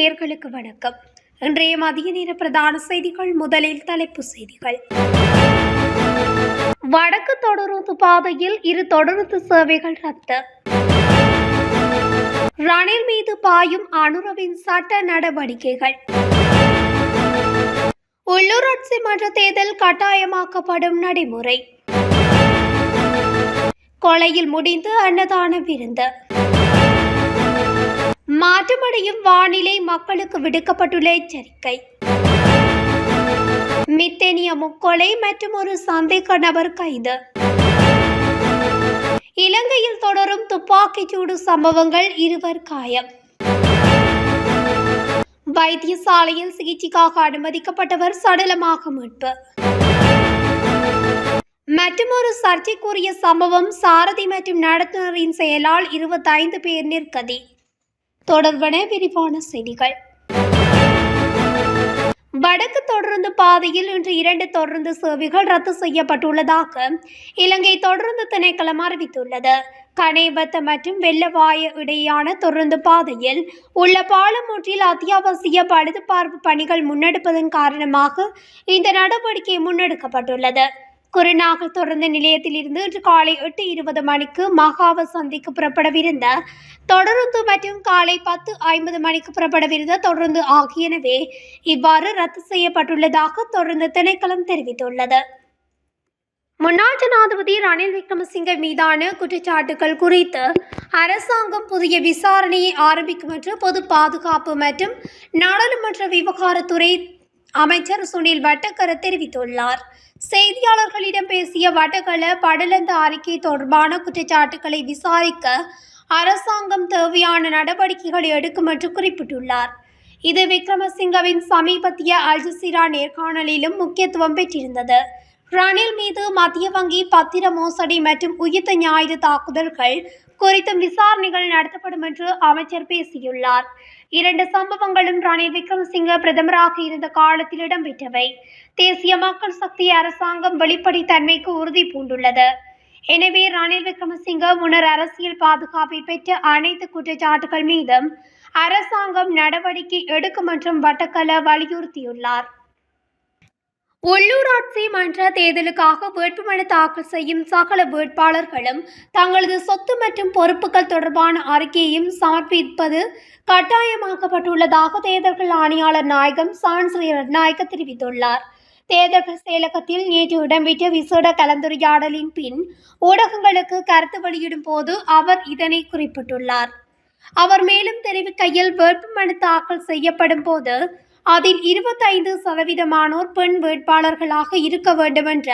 நேர்களுக்கு வணக்கம். இன்றைய மதிய நேர பிரதான செய்திகள் முதலில் தலைப்பு செய்திகள். வடக்கு தொடருந்து பாதையில் இரு தொடருந்து சேவைகள் ரத்து. ரணில் மீது பாயும் அனுரவின் சட்ட நடவடிக்கைகள். உள்ளூராட்சி மன்ற தேர்தல் கட்டாயமாக்கப்படும் நடைமுறை. கொலையில் முடிந்து அன்னதான விருந்து. மாற்றமடையும் வானிலை மக்களுக்கு விடுக்கப்பட்டுள்ள எச்சரிக்கை. மித்தேனிய முக்கொலை மற்றும் ஒரு சந்தேக நபர் கைது. இலங்கையில் தொடரும் துப்பாக்கிச்சூடு சம்பவங்கள் இருவர் காயம். வைத்தியசாலையில் சிகிச்சைக்காக அனுமதிக்கப்பட்டவர் சடலமாக மீட்பு. மற்றொரு சர்ச்சைக்குரிய சம்பவம் சாரதி மற்றும் நடத்துனரின் செயலால் இருபத்தைந்து பேர் நிற்கதி. தொடர்பன விரிவான செய்திகள். வடக்கு தொடருந்து பாதையில் இன்று இரண்டு தொடருந்து சேவைகள் ரத்து செய்யப்பட்டுள்ளதாக இலங்கை தொடருந்து திணைக்களம் அறிவித்துள்ளது. கனேபத்த மற்றும் வெள்ளவாய இடையேயான தொடருந்து பாதையில் உள்ள பாலம் ஒன்றில் அத்தியாவசிய பழுதுபார்ப்பு பணிகள் முன்னெடுப்பதன் காரணமாக இந்த நடவடிக்கை முன்னெடுக்கப்பட்டுள்ளது. குருநாகல் தொடர்ந்து நிலையத்திலிருந்து இன்று காலை எட்டு இருபது மணிக்கு மகாவ சந்திக்கு புறப்படவிருந்த தொடருந்து மற்றும் காலை பத்து ஐம்பது மணிக்கு புறப்படவிருந்த தொடருந்து ஆகியனவே இவ்வாறு ரத்து செய்யப்பட்டுள்ளதாக தொடர்ந்து திணைக்களம் தெரிவித்துள்ளது. முன்னாள் ஜனாதிபதி ரணில் விக்ரமசிங்க மீதான குற்றச்சாட்டுகள் குறித்து அரசாங்கம் புதிய விசாரணையை ஆரம்பிக்கும் என்று பொது பாதுகாப்பு மற்றும் நாடாளுமன்ற விவகாரத்துறை அமைச்சர் சுனில் வட்டக்கர தெரிவித்துள்ளார். செய்தியாளர்களிடம் பேசிய வடகள படலந்த அறிக்கை தொடர்பான குற்றச்சாட்டுகளை விசாரிக்க அரசாங்கம் தேவையான நடவடிக்கைகளை எடுக்கும் என்று குறிப்பிட்டுள்ளார். இது விக்ரமசிங்கவின் சமீபத்திய அல்ஜசீரா நேர்காணலிலும் முக்கியத்துவம் பெற்றிருந்தது. ரணில் மீது மத்திய வங்கி பத்திர மோசடி மற்றும் உயிர்த்த ஞாயிறு தாக்குதல்கள் குறித்தும் விசாரணைகள் நடத்தப்படும் என்று அமைச்சர் பேசியுள்ளார். இரண்டு சம்பவங்களும் ரணில் விக்ரமசிங்க பிரதமராக இருந்த காலத்தில் இடம்பெற்றவை. தேசிய மக்கள் சக்தி அரசாங்கம் வெளிப்படைத்தன்மைக்கு உறுதி பூண்டுள்ளது. எனவே ரணில் விக்ரமசிங்க முன்னர் அரசியல் பாதுகாப்பை பெற்ற அனைத்து குற்றச்சாட்டுகள் மீதும் அரசாங்கம் நடவடிக்கை எடுக்கும் என்றும் வட்டக்கல வலியுறுத்தியுள்ளார். உள்ளூராட்சி மன்ற தேர்தலுக்காக வேட்புமனு தாக்கல் செய்யும் சகல வேட்பாளர்களும் தங்களது சொத்து மற்றும் பொறுப்புகள் தொடர்பான அறிக்கையையும் சமர்ப்பிப்பது கட்டாயமாக்கப்பட்டுள்ளதாக தேர்தல்கள் ஆணையாளர் நாயகம் சான் ரட்நாயக்க தெரிவித்துள்ளார். தேர்தல்கள் செயலகத்தில் நேற்று இடம்பெற்ற விசேட கலந்துரையாடலின் பின் ஊடகங்களுக்கு கருத்து வெளியிடும் போது அவர் இதனை குறிப்பிட்டுள்ளார். அவர் மேலும் தெரிவிக்கையில் வேட்புமனு தாக்கல் செய்யப்படும் போது அதில் இருபத்தைந்து சதவீதமானோர் பெண் வேட்பாளர்களாக இருக்க வேண்டுமென்ற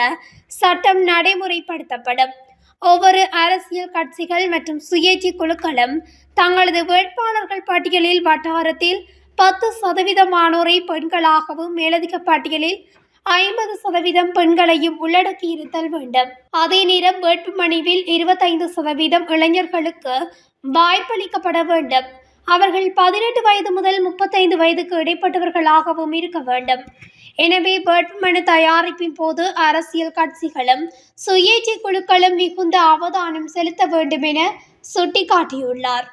சட்டம் நடைமுறைப்படுத்தப்படும். ஒவ்வொரு அரசியல் கட்சிகள் மற்றும் சுயேட்சை குழுக்களும் தங்களது வேட்பாளர்கள் பட்டியலில் வட்டாரத்தில் பத்து சதவீதமானோரை பெண்களாகவும் மேலதிக பட்டியலில் ஐம்பது சதவீதம் பெண்களையும் உள்ளடக்கி இருத்தல் வேண்டும். அதே நேரம் வேட்புமனுவில் இருபத்தைந்து சதவீதம் இளைஞர்களுக்கு வாய்ப்பளிக்கப்பட வேண்டும். அவர்கள் பதினெட்டு வயது முதல் முப்பத்தைந்து வயதுக்கு இடைப்பட்டவர்களாகவும் இருக்க வேண்டும். எனவே வேட்புமனு தயாரிப்பின் போது அரசியல் கட்சிகளும் சுயேட்சை குழுக்களும் மிகுந்த அவதானம் செலுத்த வேண்டும் என சுட்டிக்காட்டியுள்ளார்.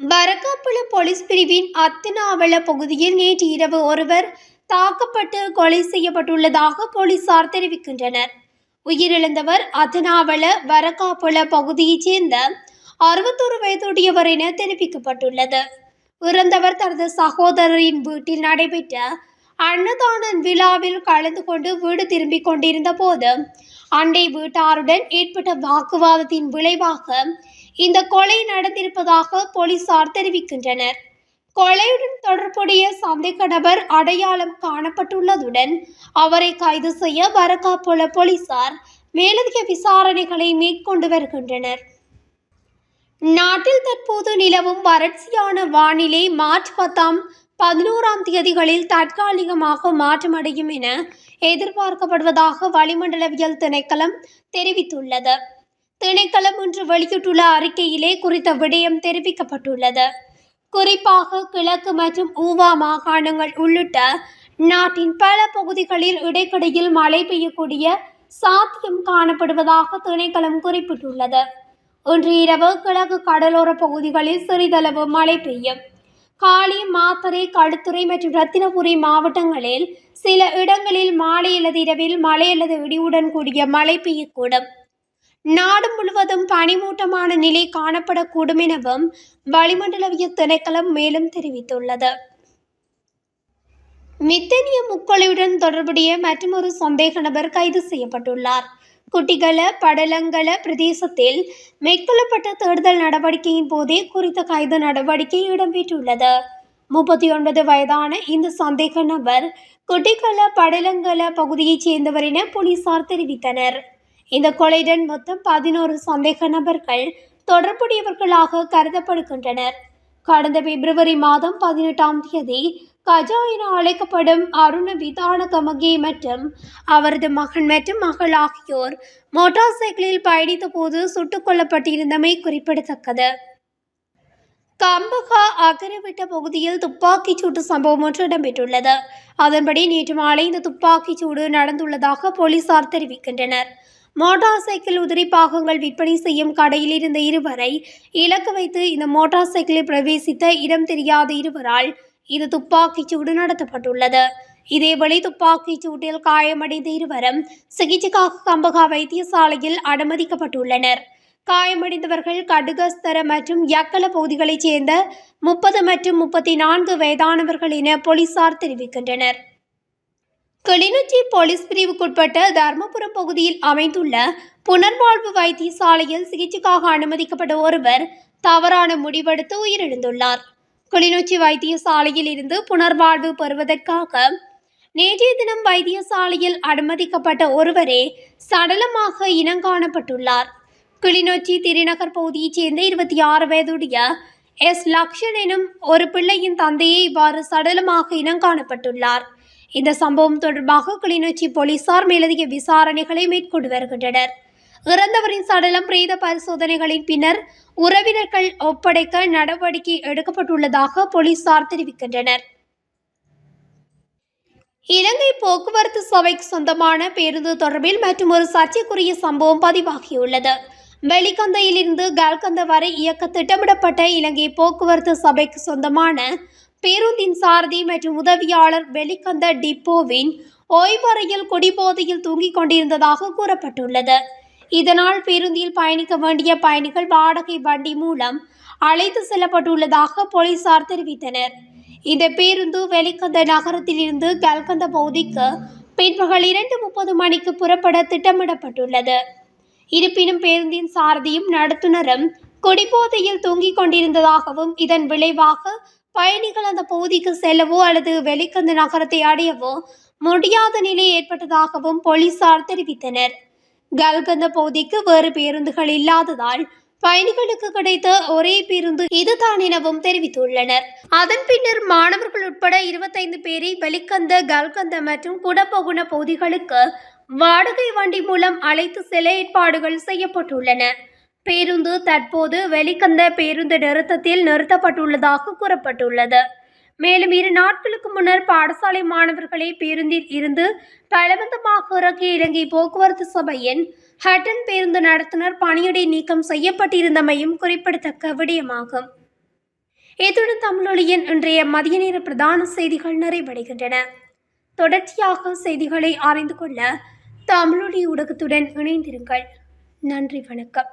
வரக்காப்புல போலீஸ் பிரிவின் அத்தினாவள பகுதியில் நேற்று இரவு ஒருவர் தாக்கப்பட்டு கொலை செய்யப்பட்டுள்ளதாக போலீசார் தெரிவிக்கின்றனர். உயிரிழந்தவர் அத்தனாவள வரக்காப்புல பகுதியைச் சேர்ந்த அறுபத்தோரு வயதுடையவர் என தெரிவிக்கப்பட்டுள்ளது. இறந்தவர் தனது சகோதரரின் வீட்டில் நடைபெற்ற அன்னதான விழாவில் கலந்து கொண்டு வீடு திரும்பிக் கொண்டிருந்த போது அண்டை வீட்டாருடன் ஏற்பட்ட வாக்குவாதத்தின் விளைவாக இந்த கொலை நடந்திருப்பதாக போலீசார் தெரிவிக்கின்றனர். கொலையுடன் தொடர்புடைய சந்தேக நபர் அடையாளம் காணப்பட்டுள்ளதுடன் அவரை கைது செய்ய வரக்காப்புள்ள போலீசார் மேலதிக விசாரணைகளை மேற்கொண்டு வருகின்றனர். நாட்டில் தற்போது நிலவும் வறட்சியான வானிலை மார்ச் பத்தாம் பதினோராம் தேதிகளில் தற்காலிகமாக மாற்றமடையும் என எதிர்பார்க்கப்படுவதாக வளிமண்டலவியல் திணைக்களம் தெரிவித்துள்ளது. திணைக்களம் இன்று வெளியிட்டுள்ள அறிக்கையிலே குறித்த விடயம் தெரிவிக்கப்பட்டுள்ளது. குறிப்பாக கிழக்கு மற்றும் ஊவா மாகாணங்கள் உள்ளிட்ட நாட்டின் பல பகுதிகளில் இடைக்கிடையில் மழை பெய்யக்கூடிய சாத்தியம் காணப்படுவதாக திணைக்களம் குறிப்பிட்டுள்ளது. இன்று இரவு கிழக்கு கடலோர பகுதிகளில் சிறிதளவு மழை பெய்யும். காளி மாத்தறை களுத்துறை மற்றும் ரத்தினபுரி மாவட்டங்களில் சில இடங்களில் மாலை அல்லது இரவில் மழை அல்லது இடியுடன் கூடிய மழை பெய்யக்கூடும். நாடு முழுவதும் பனிமூட்டமான நிலை காணப்படக்கூடும் எனவும் வளிமண்டலவிய திணைக்களம் மேலும் தெரிவித்துள்ளது. மித்தனிய முக்கொலையுடன் தொடர்புடைய மற்றொரு சந்தேக நபர் கைது செய்யப்பட்டுள்ளார். குட்டிகள படலங்கள பிரதேசத்தில் மேற்கொள்ளப்பட்ட தேடுதல் நடவடிக்கையின் போதே குறித்த கைது நடவடிக்கை இடம்பெற்றுள்ளது. முப்பத்தி ஒன்பது வயதான இந்த சந்தேக நபர் குட்டிகள படலங்கள பகுதியைச் சேர்ந்தவர் என போலீசார் தெரிவித்தனர். இந்த கொலையுடன் மொத்தம் பதினோரு சந்தேக நபர்கள் தொடர்புடையவர்களாக கருதப்படுகின்றனர். கடந்த பிப்ரவரி மாதம் பதினெட்டாம் தேதி கஜா என அழைக்கப்படும் அருண விதான கமகே மற்றும் அவரது மகன் மற்றும் மகள் ஆகியோர் மோட்டார் சைக்கிளில் பயணித்த போது சுட்டுக் கொல்லப்பட்டிருந்தமை குறிப்பிடத்தக்கது. கம்பகா அகரவிட்ட பகுதியில் துப்பாக்கிச் சூட்டு சம்பவம் ஒன்று இடம்பெற்றுள்ளது. அதன்படி நேற்று மாலை இந்த துப்பாக்கிச் சூடு நடந்துள்ளதாக போலீசார் தெரிவிக்கின்றனர். மோட்டார் சைக்கிள் உதிரி பாகங்கள் விற்பனை செய்யும் கடையில் இருந்த இருவரை இலக்கு வைத்து இந்த மோட்டார் சைக்கிளில் பிரவேசித்த இடம் தெரியாத இருவரால் இது துப்பாக்கிச் சூடு நடத்தப்பட்டுள்ளது. இதேவேளை துப்பாக்கிச் சூட்டில் காயமடைந்த இருவரும் சிகிச்சைக்காக கம்பகா வைத்தியசாலையில் அனுமதிக்கப்பட்டுள்ளனர். காயமடைந்தவர்கள் கடுகஸ்தர மற்றும் யக்கல பகுதிகளைச் சேர்ந்த முப்பது மற்றும் முப்பத்தி நான்கு வயதானவர்கள் என போலீசார் தெரிவிக்கின்றனர். கிளிநொச்சி போலீஸ் பிரிவுக்குட்பட்ட தர்மபுரம் பகுதியில் அமைந்துள்ள புனர்வாழ்வு வைத்தியசாலையில் சிகிச்சைக்காக அனுமதிக்கப்பட்ட ஒருவர் தவறான முடிவெடுத்து உயிரிழந்துள்ளார். கிளிநொச்சி வைத்தியசாலையில் இருந்து புனர்வாழ்வு பெறுவதற்காக நேற்றைய தினம் வைத்தியசாலையில் அனுமதிக்கப்பட்ட ஒருவரே சடலமாக இனங்காணப்பட்டுள்ளார். கிளிநொச்சி திருநகர் பகுதியைச் சேர்ந்த இருபத்தி ஆறு வயதுடைய எஸ். லக்ஷன் எனும் ஒரு பிள்ளையின் தந்தையை இவ்வாறு சடலமாக இனங்காணப்பட்டுள்ளார். இந்த சம்பவம் தொடர்பாக கிளிநொச்சி போலீசார் மேலதிக விசாரணைகளை மேற்கொண்டு வருகின்றனர். இறந்தவரின் சடலம் பிரேத பரிசோதனைகளின் பின்னர் உறவினர்கள் ஒப்படைக்க நடவடிக்கை எடுக்கப்பட்டுள்ளதாக போலீசார் தெரிவிக்கின்றனர். இலங்கை போக்குவரத்து சபைக்கு சொந்தமான பேருந்து தொடர்பில் மற்றும் ஒரு சர்ச்சைக்குரிய சம்பவம் பதிவாகியுள்ளது. வெளிக்கந்தையிலிருந்து கால்கந்த வரை இயக்க திட்டமிடப்பட்ட இலங்கை போக்குவரத்து சபைக்கு சொந்தமான பேருந்தின் சாரதி மற்றும் உதவியாளர் வெளிக்கந்த டிப்போவின் ஓய்வறையில் குடிபோதையில் தூங்கிக் கொண்டிருந்ததாக கூறப்பட்டுள்ளது. இதனால் பேருந்தில் பயணிக்க வேண்டிய பயணிகள் வாடகை வண்டி மூலம் அழைத்து செல்லப்பட்டுள்ளதாக போலீசார் தெரிவித்தனர். இந்த பேருந்து வெளிக்கந்த நகரத்திலிருந்து கல்கந்த பகுதிக்கு பிற்பகல் இரண்டு முப்பது மணிக்கு புறப்பட திட்டமிடப்பட்டுள்ளது. இருப்பினும் பேருந்தின் சாரதியும் நடத்துனரும் குடிபோதையில் தூங்கிக் கொண்டிருந்ததாகவும் இதன் விளைவாக பயணிகள் அந்த பகுதிக்கு செல்லவோ அல்லது வெலிக்கந்த நகரத்தை அடையவோ முடியாத நிலை ஏற்பட்டதாகவும் போலீசார் தெரிவித்தனர். கல்கந்த பகுதிக்கு வேறு பேருந்துகள் இல்லாததால் பயணிகளுக்கு கிடைத்த ஒரே பேருந்து இதுதான் எனவும் தெரிவித்துள்ளனர். அதன் பின்னர் மாணவர்கள் உட்பட இருபத்தைந்து பேரை வெளிக்கந்த கல்கந்த மற்றும் குடபகுண பகுதிகளுக்கு வாடகை வண்டி மூலம் அழைத்து சில ஏற்பாடுகள் செய்யப்பட்டுள்ளன. பேருந்து தற்போது வெளிக்கந்த பேருந்து நிறுத்தத்தில் நிறுத்தப்பட்டுள்ளதாக கூறப்பட்டுள்ளது. மேலும் இரு நாட்களுக்கு முன்னர் பாடசாலை மாணவர்களை பேருந்தில் இருந்து பலவந்தமாக இறக்கிய இலங்கை போக்குவரத்து சபையின் ஹட்டன் பேருந்து நடத்துனர் பணியிடை நீக்கம் செய்யப்பட்டிருந்தமையும் குறிப்பிடத்தக்க விடயமாகும். இத்துடன் தமிழொலியின் இன்றைய மதிய நேர பிரதான செய்திகள் நிறைவடைகின்றன. தொடர்ச்சியாக செய்திகளை அறிந்து கொள்ள தமிழொலி ஊடகத்துடன் இணைந்திருங்கள். நன்றி வணக்கம்.